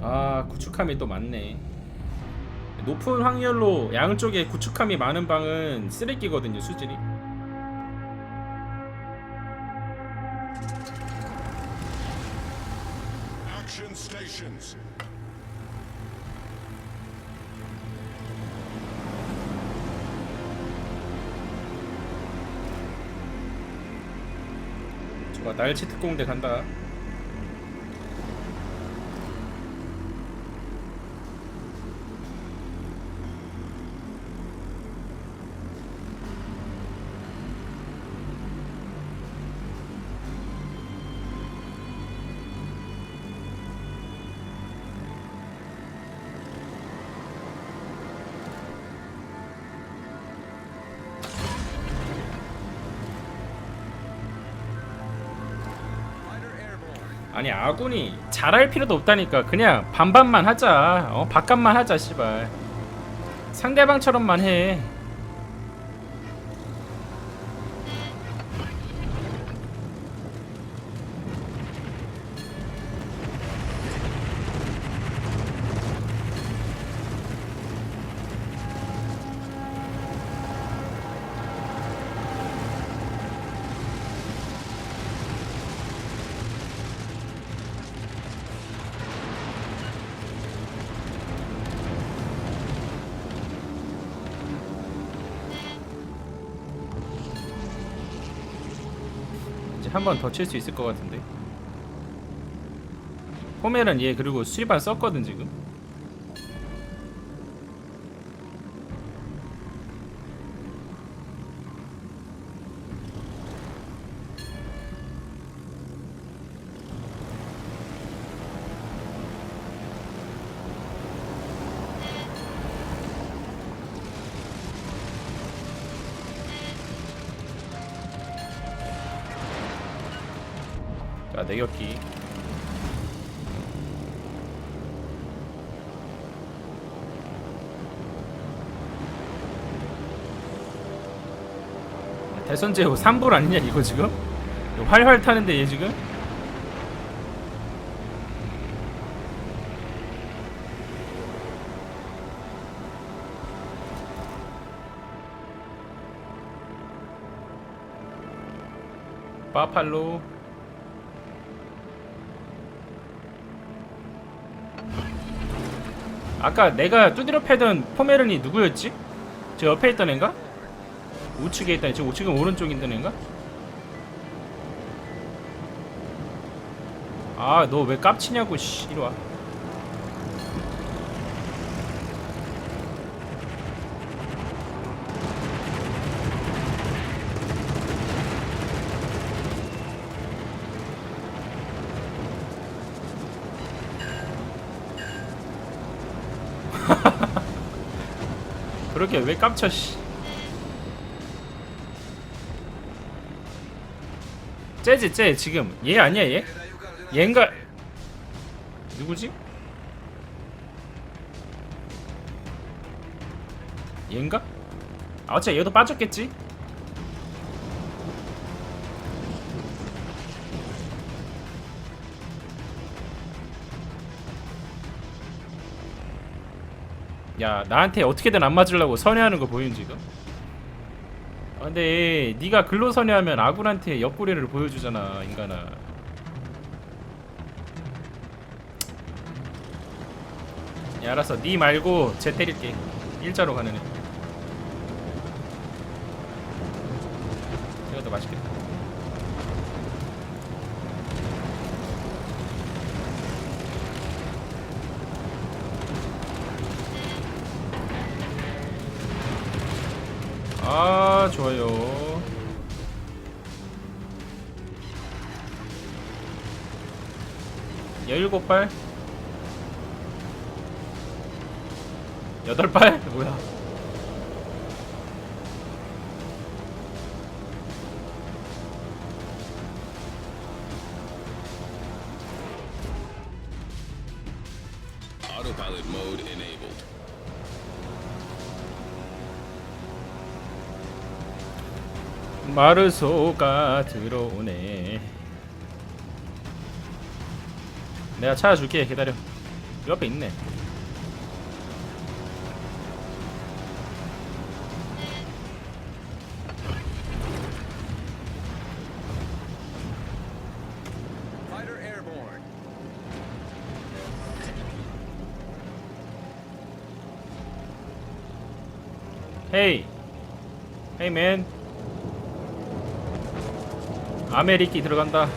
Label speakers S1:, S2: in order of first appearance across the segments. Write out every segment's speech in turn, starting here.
S1: 아 구축함이 또 많네. 높은 확률로 양쪽에 구축함이 많은 방은 쓰레기거든요 수질이. 좋아 날치 특공대 간다 아니 아군이 잘할 필요도 없다니까. 그냥 반반만 하자. 어 바깥만 하자 씨발. 상대방처럼만 해 한 번 더 칠 수 있을 것 같은데. 포멜은 얘 그리고 수리반 썼거든 지금 내격기 대선제호 3불 아니냐 이거 지금? 이거 활활 타는데 얘 지금? 파팔로 아까 내가 두드려 패던 포메른이 누구였지? 저 옆에 있던 애인가? 우측에 있던 애, 지금 지금 오른쪽에 있던 애인가? 아 너 왜 깝치냐고 씨 이리와 그렇게 왜 깝쳐 씨 쟤지 쟤 지금 얘 아니야 얘? 얘인가 누구지? 얘인가? 아 어차피 얘도 빠졌겠지? 야 나한테 어떻게든 안 맞으려고 선회하는 거 보임 지금? 아, 근데 네가 글로 선회하면 아군한테 옆구리를 보여주잖아 인간아. 야 알았어. 네 말고 쟤 때릴게. 일자로 가는 애. 이것도 맛있겠다 아 좋아요. 열일곱 발 여덟 발 뭐야?
S2: Autopilot
S1: 마르소가 들어오네 내가 찾아줄게 기다려 옆에 있네. 헤이. 헤이 맨. 아메리키 들어간다.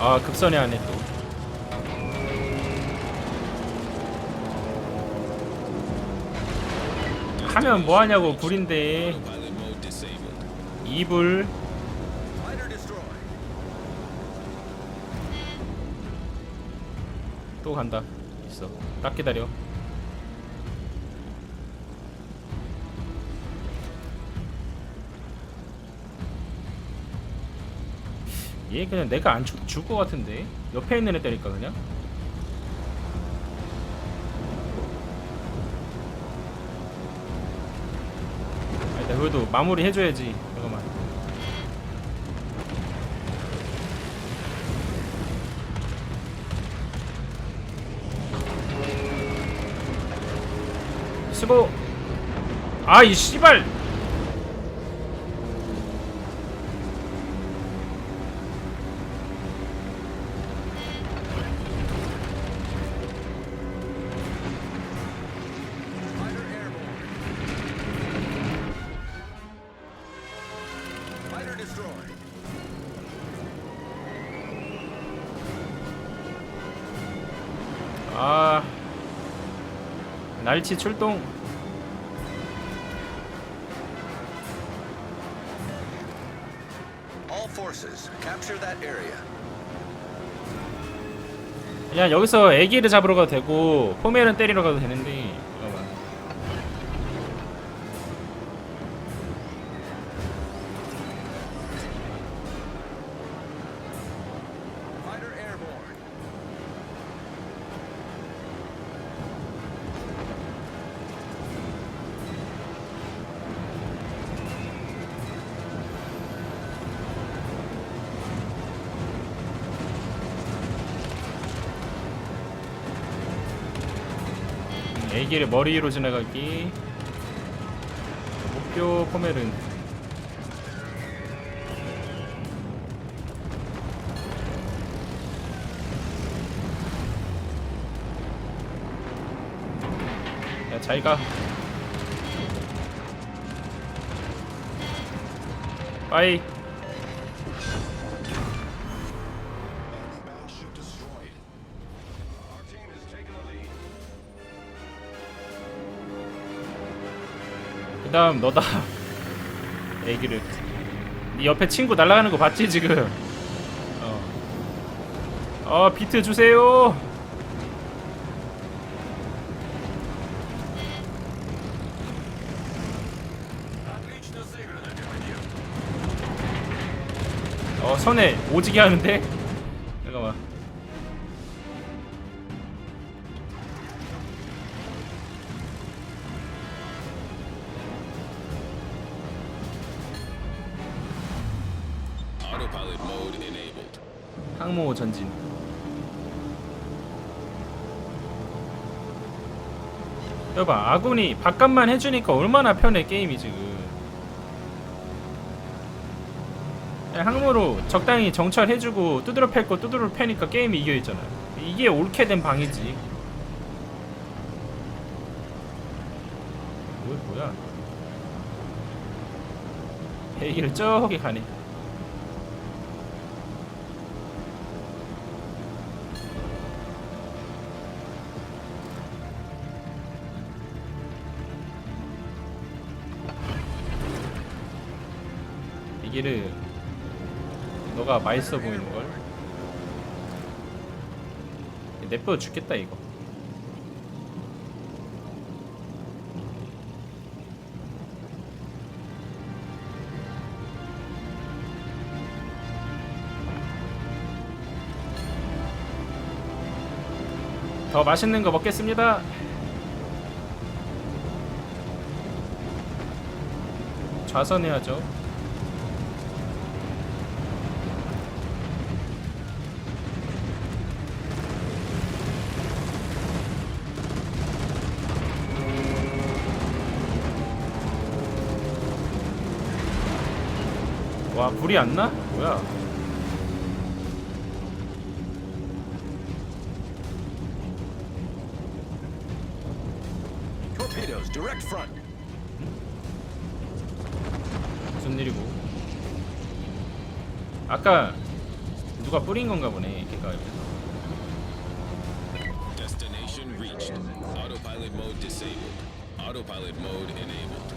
S1: 아 급선회 안에 또. 하면 뭐하냐고 불인데. 이불. 또 간다 있어 딱 기다려 얘 그냥 내가 안 쳐도 죽을 것 같은데? 옆에 있는 애 때릴까 그냥? 아니다 그래도 마무리 해줘야지. 잠깐만. 수고 아이 씨발 날치 출동. 그냥 여기서 애기를 잡으러 가도 되고 포메는 때리러 가도 되는데 애기를 머리 위로 지나가기. 목표 포메른. 야 잘가. 빠이 애담 너다 애기를 네 옆에 친구 날아가는 거 봤지 지금? 어, 어 비트 주세요. 어 선에 오지게 하는데? 여봐 아군이 바깥만 해주니까 얼마나 편해 게임이 지금. 항모로 적당히 정찰해주고 두드러 팰거 두드러 패니까 게임이 이겨있잖아. 이게 옳게 된 방이지. 뭐, 뭐야? 얘기를 저기 가네 이게를 너가 맛있어 보이는 걸. 내버려 죽겠다 이거. 더 맛있는 거 먹겠습니다. 좌선해야죠 불이 안 나? 뭐야?
S3: Torpedoes, direct front.
S1: 무슨 일이고? 아까 누가 뿌린 건가 보네. 걔가
S4: Destination reached. Autopilot mode disabled. Autopilot mode enabled.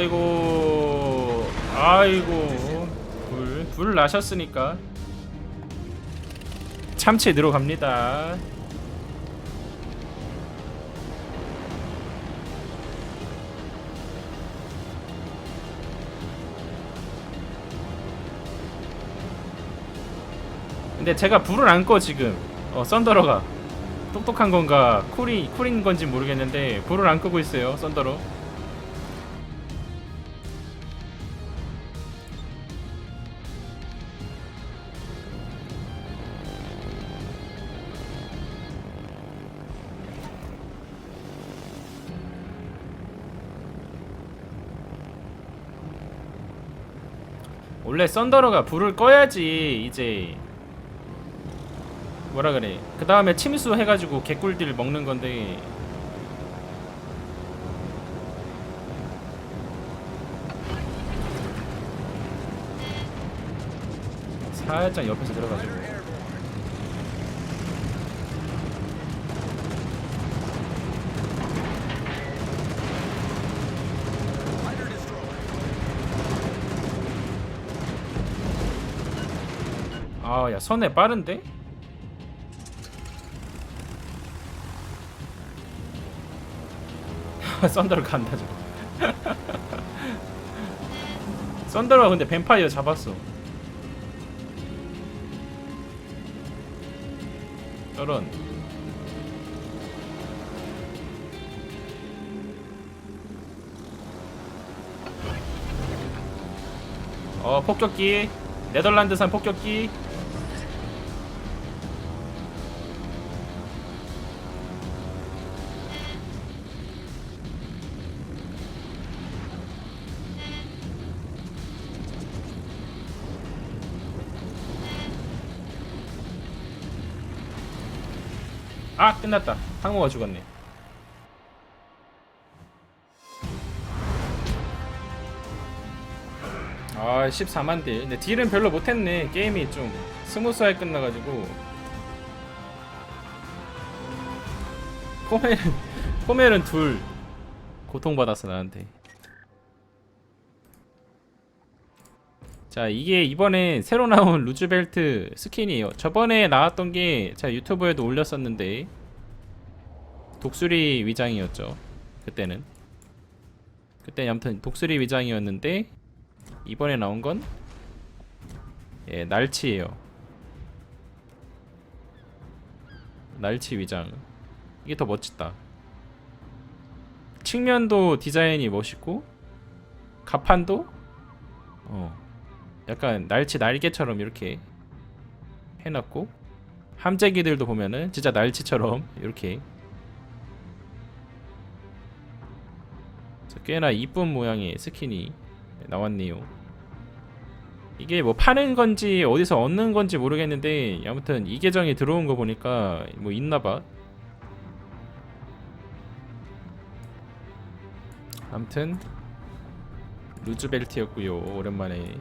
S1: 아이고. 아이고. 불, 불 나셨으니까. 참치 들어갑니다. 근데 제가 불을 안 꺼 지금. 어 썬더러가 똑똑한 건가? 쿨이 쿨인 건지 모르겠는데 불을 안 끄고 있어요 썬더러 원래 썬더러가 불을 꺼야지 이제 뭐라 그래. 그 다음에 침수 해가지고 개꿀들 먹는 건데. 살짝 옆에서 들어가지고 아야 선에 빠른데? 썬더러 간다 저거. 썬더러가 근데 뱀파이어 잡았어. 저런. 어 폭격기. 네덜란드산 폭격기 아 끝났다. 항모가 죽었네. 아 14만 딜. 근데 딜은 별로 못했네. 게임이 좀 스무스하게 끝나가지고. 포멜은 포멜은 둘 고통받았어 나한테 자 이게 이번에 새로 나온 루즈벨트 스킨이에요. 저번에 나왔던 게 제가 유튜브에도 올렸었는데 독수리 위장이었죠 그때는. 그때 아무튼 독수리 위장이었는데 이번에 나온 건 예, 날치예요. 날치 위장. 이게 더 멋지다. 측면도 디자인이 멋있고 가판도 어 약간 날치 날개처럼 이렇게 해놨고 함재기들도 보면은 진짜 날치처럼 이렇게 꽤나 이쁜 모양의 스킨이 나왔네요. 이게 뭐 파는 건지 어디서 얻는 건지 모르겠는데 아무튼 이 계정에 들어온 거 보니까 뭐 있나봐. 아무튼 루즈벨트였고요. 오랜만에